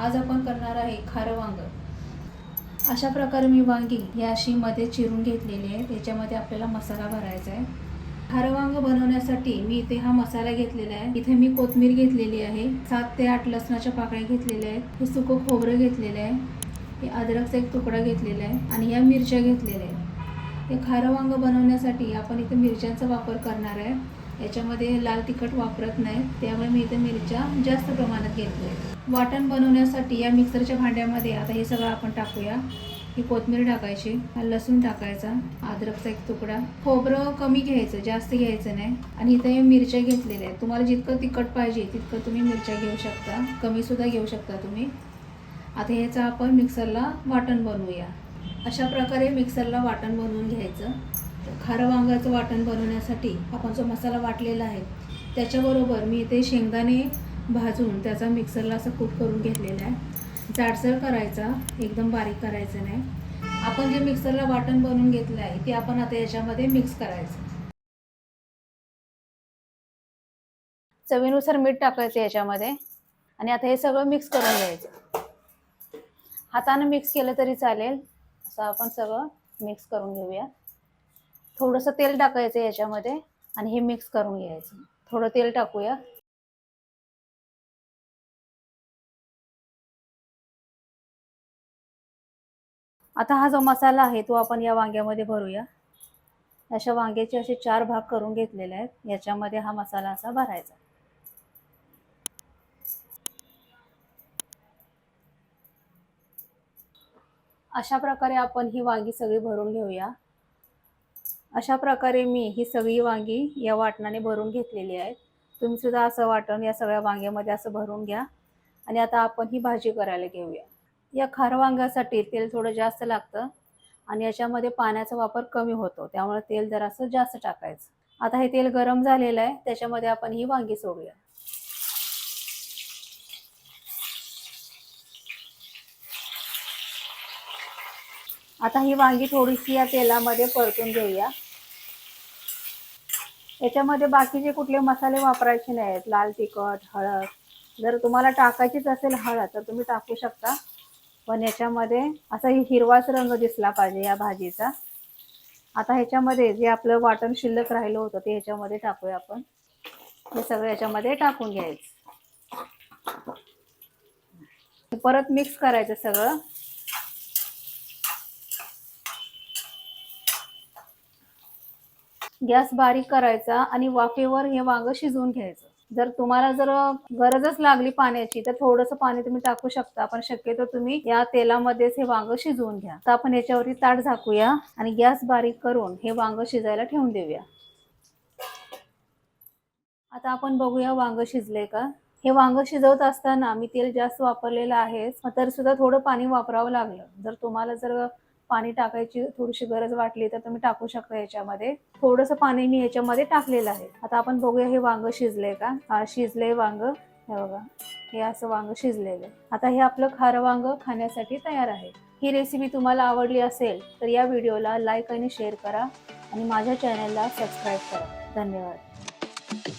आज आपण करणार आहे खारं वांग. अशा प्रकारे मी वांगी या अशी मध्ये चिरून घेतलेली आहे. त्याच्यामध्ये आपल्याला मसाला भरायचा आहे. खारं वांग बनवण्यासाठी मी इथे हा मसाला घेतलेला आहे. इथे मी कोथमीर घेतलेली आहे. सात ते आठ लसणाच्या पाकळ्या घेतलेल्या आहेत. हे सुकं खोबरं घेतलेलं आहे. हे अद्रकचा एक तुकडा घेतलेला आहे आणि या मिरच्या घेतलेल्या आहेत. हे खारं वांग बनवण्यासाठी आपण इथे मिरच्यांचा वापर करणार आहे. याच्यामध्ये लाल तिखट वापरत नाही त्यामुळे मी इथे मिरच्या जास्त प्रमाणात घेतल्या वाटण बनवण्यासाठी या मिक्सरच्या भांड्यामध्ये आता हे सगळं आपण टाकूया. ही कोथमीर टाकायची हा लसूण टाकायचा अद्रकचा एक तुकडा. खोबरं कमी घ्यायचं जास्त घ्यायचं नाही. आणि इथे हे मिरच्या घेतलेल्या आहेत. तुम्हाला जितकं तिखट पाहिजे तितकं तुम्ही मिरच्या घेऊ शकता. कमीसुद्धा घेऊ शकता तुम्ही. आता ह्याचं आपण मिक्सरला वाटण बनवूया. अशा प्रकारे मिक्सरला वाटण बनवून घ्यायचं. तर खारं वांगाचं वाटण बनवण्यासाठी आपण जो मसाला वाटलेला आहे त्याच्याबरोबर मी इथे शेंगदाणे भाजून त्याचा मिक्सरला असं कूट करून घेतलेला आहे. जाडसर करायचा एकदम बारीक करायचं नाही. आपण जे मिक्सरला वाटण बनवून घेतलं आहे ते आपण आता याच्यामध्ये मिक्स करायचं. चवीनुसार मीठ टाकायचं याच्यामध्ये आणि आता हे सगळं मिक्स करून घ्यायचं. हातानं मिक्स केलं तरी चालेल. असं आपण सगळं मिक्स करून घेऊया. थोडंसं तेल टाकायचं याच्यामध्ये आणि हे मिक्स करून घ्यायचं. थोडं तेल टाकूया. आता हा जो मसाला आहे तो आपण या वांग्यामध्ये भरूया. अशा वांग्याचे असे चार भाग करून घेतलेले आहेत. याच्यामध्ये हा मसाला असा भरायचा. अशा प्रकारे आपण ही वांगी सगळी भरून घेऊया. अशा प्रकारे मी ही सगळी वांगी या वाटणाने भरून घेतलेली आहेत. तुम्ही सुद्धा असं वाटण या सगळ्या वांग्यामध्ये असं भरून घ्या. आणि आता आपण ही भाजी करायला घेऊया. या खार वांग्यासाठी तेल थोडं जास्त लागतं आणि याच्यामध्ये पाण्याचा वापर कमी होतो. त्यामुळे तेल जरासं जास्त टाकायचं. आता हे तेल गरम झालेलं आहे. त्याच्यामध्ये आपण ही वांगी सोडूया. आता ही वांगी थोडीशी या तेलामध्ये परतून घेऊया. याच्यामध्ये बाकीचे कुठले मसाले वापरायचे नाहीत लाल तिखट हळद. जर तुम्हाला टाकायचीच असेल हळद तर तुम्ही टाकू शकता. पण याच्यामध्ये असा ही हिरवाच रंग दिसला पाहिजे या भाजीचा. आता ह्याच्यामध्ये जे आपलं वाटण शिल्लक राहिलं होतं ते ह्याच्यामध्ये टाकूया आपण. हे सगळं याच्यामध्ये टाकून घ्यायचं. परत मिक्स करायचं सगळं. गॅस बारीक करायचा आणि वाफेवर हे वांग शिजवून घ्यायचं. जर तुम्हाला जर गरजच लागली पाण्याची तर थोडंसं पाणी तुम्ही टाकू शकता. पण शक्यतो तुम्ही या तेलामध्येच हे वांग शिजवून घ्या. तर आपण याच्यावरती ताट झाकूया आणि गॅस बारीक करून हे वांग शिजायला ठेवून देऊया. आता आपण बघूया वांग शिजले का? हे वांग शिजवत असताना मी तेल जास्त वापरलेलं आहे तर सुद्धा थोडं पाणी वापरावं लागलं. जर तुम्हाला जर पाणी टाकायची थोडीशी गरज वाटली तर तुम्ही टाकू शकता याच्यामध्ये. थोडंसं पाणी मी याच्यामध्ये टाकलेलं आहे. आता आपण बघूया हे वांग शिजलंय का? हा शिजलंय वांग. हे बघा. हे असं वांग शिजलेलं आता हे आपलं खारं वांग खाण्यासाठी तयार आहे. ही रेसिपी तुम्हाला आवडली असेल तर या व्हिडिओला लाईक आणि शेअर करा आणि माझ्या चॅनलला सबस्क्राईब करा. धन्यवाद.